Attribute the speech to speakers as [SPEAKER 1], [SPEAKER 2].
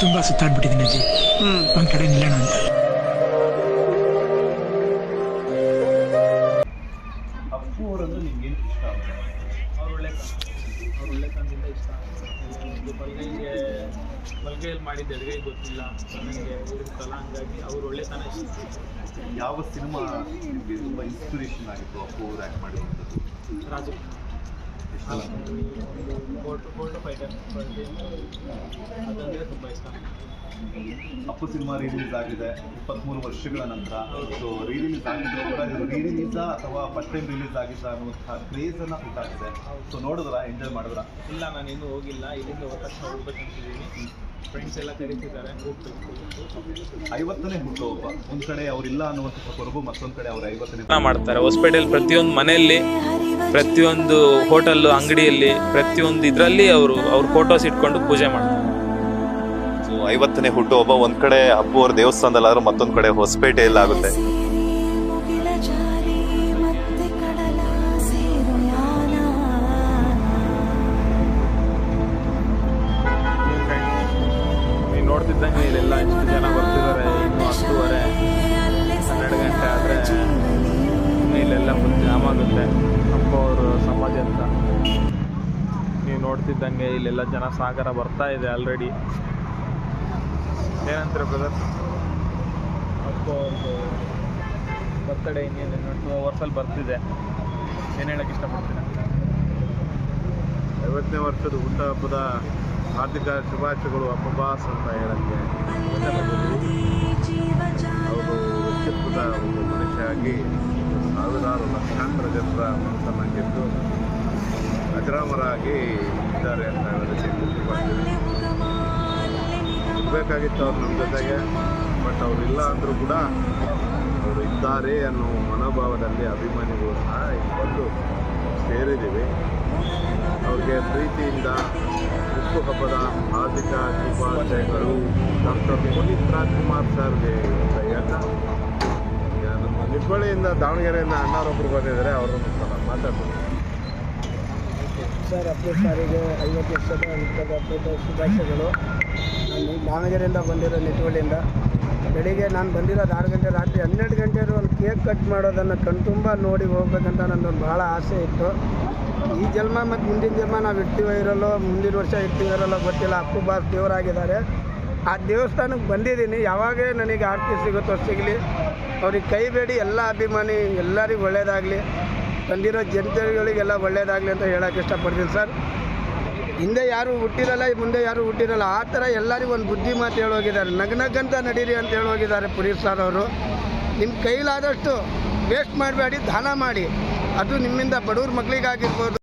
[SPEAKER 1] ತುಂಬಾ ಸುತ್ತಾಡ್ಬಿಟ್ಟಿದ್ದೀನಿ ಅಜ್ಜಿ. ಒಂದ್ ಕಡೆ ನಿಲ್ಲೋಣ ಅಂತ.
[SPEAKER 2] ಮಾಡಿದ್ದು ಗೊತ್ತಿಲ್ಲ. ನನಗೆ ಇರುತ್ತಲ್ಲ ಹಂಗಾಗಿ ಅವ್ರ ಒಳ್ಳೆತನ ಇಷ್ಟ.
[SPEAKER 3] ಯಾವ ಸಿನಿಮಾ ನಿಮಗೆ ತುಂಬಾ ಇನ್ಸ್ಪಿರೇಷನ್ ಆಗಿತ್ತು ಅಪ್ಪು ಅವ್ರು ಆ್ಯಕ್ಟ್ ಮಾಡಿರುವಂಥದ್ದು?
[SPEAKER 2] ಅದಂದರೆ ತುಂಬ ಇಷ್ಟ
[SPEAKER 3] ಅಪ್ಪು ಸಿನಿಮಾ ರಿಲೀಸ್ ಆಗಿದೆ ಇಪ್ಪತ್ತ್ಮೂರು ವರ್ಷಗಳ ನಂತರ. ಸೊ ರಿಲೀಸ್ ಆಗಿದ್ರು ಕೂಡ ಇದು ಅಥವಾ ಫಸ್ಟ್ ಟೈಮ್ ರಿಲೀಸ್ ಆಗಿದ್ದ ಅನ್ನುವಂಥ ಕ್ರೇಜನ್ನು ಉಂಟಾಗಿದೆ. ಸೊ ನೋಡಿದ್ರ? ಎಂಜಾಯ್ ಮಾಡಿದ್ರ?
[SPEAKER 2] ಇಲ್ಲ ನಾನು ಇನ್ನೂ ಹೋಗಿಲ್ಲ. ಇಲ್ಲಿಂದ ಹೋದ ತಕ್ಷಣ ಹೋಗ್ಬೇಕಂತಿದ್ದೀನಿ ಫ್ರೆಂಡ್ಸ್ ಎಲ್ಲ ಕರೀತಿದ್ದಾರೆ. ಹೋಗ್ಬೇಕು.
[SPEAKER 3] ಐವತ್ತನೇ ಹುಟ್ಟುಹಬ್ಬ ಒಂದು ಕಡೆ ಅವರಿಲ್ಲ ಅನ್ನುವಂಥ ಕೊರಗು ಮತ್ತೊಂದು ಕಡೆ ಅವ್ರ ಐವತ್ತನೇ
[SPEAKER 4] ಮಾಡ್ತಾರೆ. ಹೊಸಪೇಟೆಯಲ್ಲಿ ಪ್ರತಿಯೊಂದು ಮನೆಯಲ್ಲಿ ಪ್ರತಿಯೊಂದು ಹೋಟೆಲ್ ಅಂಗಡಿಯಲ್ಲಿ ಪ್ರತಿಯೊಂದು ಇದರಲ್ಲಿ ಅವರು ಅವ್ರ ಫೋಟೋಸ್ ಇಟ್ಕೊಂಡು ಪೂಜೆ ಮಾಡ್ತಾರೆ.
[SPEAKER 3] ಸೊ ಐವತ್ತನೇ ಹುಟ್ಟುಹಬ್ಬ ಒಂದ್ ಕಡೆ ಅಪ್ಪು ಅವ್ರ ದೇವಸ್ಥಾನದಲ್ಲಾದ್ರೂ ಮತ್ತೊಂದ್ ಕಡೆ ಹೊಸಪೇಟೆಯಲ್ಲಿ ಆಗುತ್ತೆ.
[SPEAKER 2] ನೋಡ್ತಿದ್ದಂಗೆ ಇಲ್ಲೆಲ್ಲ ಎಷ್ಟು ಜನ ಬರ್ತಿದ್ದಾರೆ ಇನ್ನು ಹತ್ತುವರೆ ಹನ್ನೆರಡು ಗಂಟೆ ಆದರೆ ಇಲ್ಲೆಲ್ಲ ಫುಲ್ ಜಾಮ್ ಆಗುತ್ತೆ. ನೋಡ್ತಿದ್ದಂಗೆ ಇಲ್ಲೆಲ್ಲ ಜನ ಸಾಗರ ಬರ್ತಾ ಇದೆ ಆಲ್ರೆಡಿ ಏನಂತಾರೆ ಬ್ರದರ್ ಅಪ್ಪ ಒಂದು ಬರ್ತಡೇ ಇನ್ನೇನು ಟೂ ಅವರ್ಸಲ್ಲಿ ಬರ್ತಿದೆ. ಏನು ಹೇಳಕ್ಕೆ ಇಷ್ಟಪಡ್ತೀನಿ
[SPEAKER 5] ಐವತ್ತನೇ ವರ್ಷದ ಹುಟ್ಟುಹಬ್ಬದ ಹಾರ್ದಿಕ ಶುಭಾಶಯಗಳು ಅಪ್ಪಬಾಸ್ ಅಂತ ಹೇಳಕ್ಕೆ ಅವರು ವ್ಯಕ್ತಿತ್ವದ ಒಂದು ಆಗಿ ಸಾವಿರಾರು ಲಕ್ಷಾಂತರ ಜನರ ಮನಸ್ಸನ್ನು ಗೆದ್ದು ಅಜರಾಮರಾಗಿ ಇದ್ದಾರೆ ಅಂತ ಬೇಕಾಗಿತ್ತು ಅವ್ರು ನಮ್ಮ ಜೊತೆಗೆ, ಬಟ್ ಅವರಿಲ್ಲ ಅಂದರೂ ಕೂಡ ಅವರು ಇದ್ದಾರೆ ಅನ್ನೋ ಮನೋಭಾವದಲ್ಲಿ ಅಭಿಮಾನಿಗಳು ಸಹ ಬಂದು ಸೇರಿದ್ದೀವಿ. ಅವ್ರಿಗೆ ಪ್ರೀತಿಯಿಂದ ಹುಟ್ಟುಹಬ್ಬದ ಹಾರ್ದಿಕ ಶುಭಾಶಯಗಳು. ಡಾಕ್ಟರ್ ಪುನೀತ್ ರಾಜ್ಕುಮಾರ್ ಸರ್ಗೆ ನಿಬ್ಬಳ್ಳಿಯಿಂದ ದಾವಣಗೆರೆಯಿಂದ ಅಣ್ಣಾರೊಬ್ಬರು ಬಂದಿದ್ದಾರೆ, ಅವ್ರನ್ನ ಸಹ ಮಾತಾಡ್ತೀನಿ
[SPEAKER 6] ಸರ್ ಅಪ್ಪು ಸಾರಿಗೆ ಐವತ್ತು ವರ್ಷದ ಹುಟ್ಟದ ಶುಭಾಶಯಗಳು. ನಾನು ದಾವಣಗೆರೆಯಿಂದ ಬಂದಿರೋ ನಿಟುವಳಿಯಿಂದ. ಬೆಳಿಗ್ಗೆ ನಾನು ಬಂದಿರೋದು ಆರು ಗಂಟೆ, ರಾತ್ರಿ ಹನ್ನೆರಡು ಗಂಟೆ ಒಂದು ಕೇಕ್ ಕಟ್ ಮಾಡೋದನ್ನು ಕಣ್ತುಂಬ ನೋಡಿ ಹೋಗ್ಬೇಕಂತ ನನ್ನದೊಂದು ಭಾಳ ಆಸೆ ಇತ್ತು. ಈ ಜನ್ಮ ಮತ್ತು ಮುಂದಿನ ಜನ್ಮ ನಾವು ಇರ್ತೀವೋ ಇರಲ್ಲೋ, ಮುಂದಿನ ವರ್ಷ ಇರ್ತೀವೋ ಇರಲ್ಲೋ ಗೊತ್ತಿಲ್ಲ. ಅಪ್ಪು ಬಾಸ್ ದೇವರಾಗಿದ್ದಾರೆ. ಆ ದೇವಸ್ಥಾನಕ್ಕೆ ಬಂದಿದ್ದೀನಿ. ಯಾವಾಗೇ ನನಗೆ ಆರತಿ ಸಿಗುತ್ತೋ ಸಿಗಲಿ. ಅವ್ರಿಗೆ ಕೈ ಬೇಡಿ, ಎಲ್ಲ ಅಭಿಮಾನಿ, ಎಲ್ಲರಿಗೂ ಒಳ್ಳೆಯದಾಗಲಿ ತಂದಿರೋ ಜನತೆಗಳಿಗೆಲ್ಲ ಒಳ್ಳೆಯದಾಗಲಿ ಅಂತ ಹೇಳೋಕೆ ಇಷ್ಟಪಡ್ತೀನಿ ಸರ್. ಹಿಂದೆ ಯಾರು ಹುಟ್ಟಿರಲ್ಲ ಮುಂದೆ ಯಾರು ಹುಟ್ಟಿರಲ್ಲ. ಆ ಥರ ಎಲ್ಲರಿಗೂ ಒಂದು ಬುದ್ಧಿ ಮಾತು ಹೇಳೋಗಿದ್ದಾರೆ. ನಗ್ನಗ್ಗಂತ ನಡೀರಿ ಅಂತ ಹೇಳೋಗಿದ್ದಾರೆ ಪುರಿ ಸರ್ ಅವರು. ನಿಮ್ಮ ಕೈಲಾದಷ್ಟು ವೇಸ್ಟ್ ಮಾಡಬೇಡಿ, ದಾನ ಮಾಡಿ. ಅದು ನಿಮ್ಮಿಂದ ಬಡವ್ರ ಮಕ್ಕಳಿಗಾಗಿರ್ಬೋದು